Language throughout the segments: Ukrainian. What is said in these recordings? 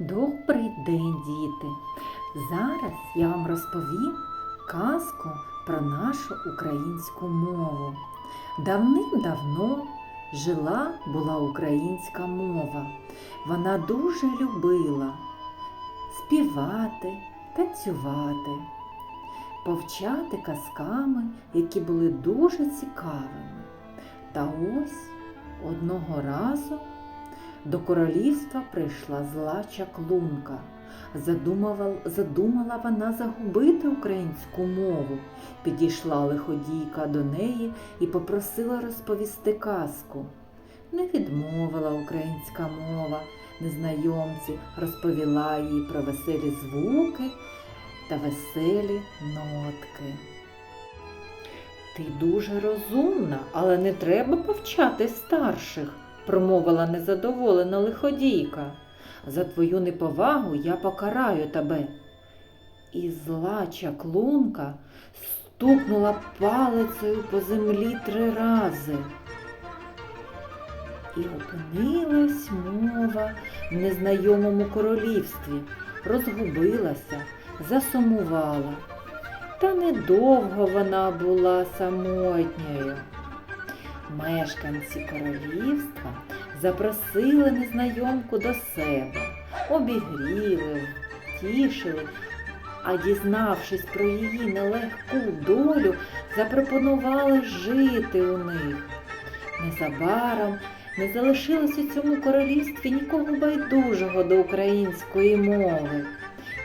Добрий день, діти! Зараз я вам розповім казку про нашу українську мову. Давним-давно жила була українська мова. Вона дуже любила співати, танцювати, повчати казками, які були дуже цікавими. Та ось одного разу до королівства прийшла зла чаклунка. Задумала, задумала вона загубити українську мову. Підійшла лиходійка до неї і попросила розповісти казку. Не відмовила українська мова, незнайомці розповіла їй про веселі звуки та веселі нотки. Ти дуже розумна, але не треба повчати старших, промовила незадоволена лиходійка. За твою неповагу я покараю тебе. І зла чаклунка стукнула палицею по землі три рази. І опинилась мова в незнайомому королівстві, розгубилася, засумувала. Та недовго вона була самотньою. Мешканці королівства запросили незнайомку до себе, обігріли, втішили, а дізнавшись про її нелегку долю, запропонували жити у них. Незабаром не залишилось у цьому королівстві нікого байдужого до української мови.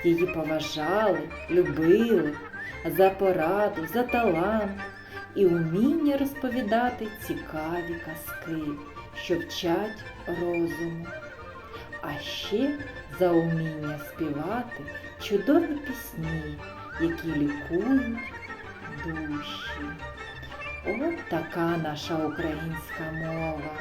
Її поважали, любили за пораду, за талант і уміння розповідати цікаві казки, що вчать розуму. А ще за уміння співати чудові пісні, які лікують душі. От така наша українська мова.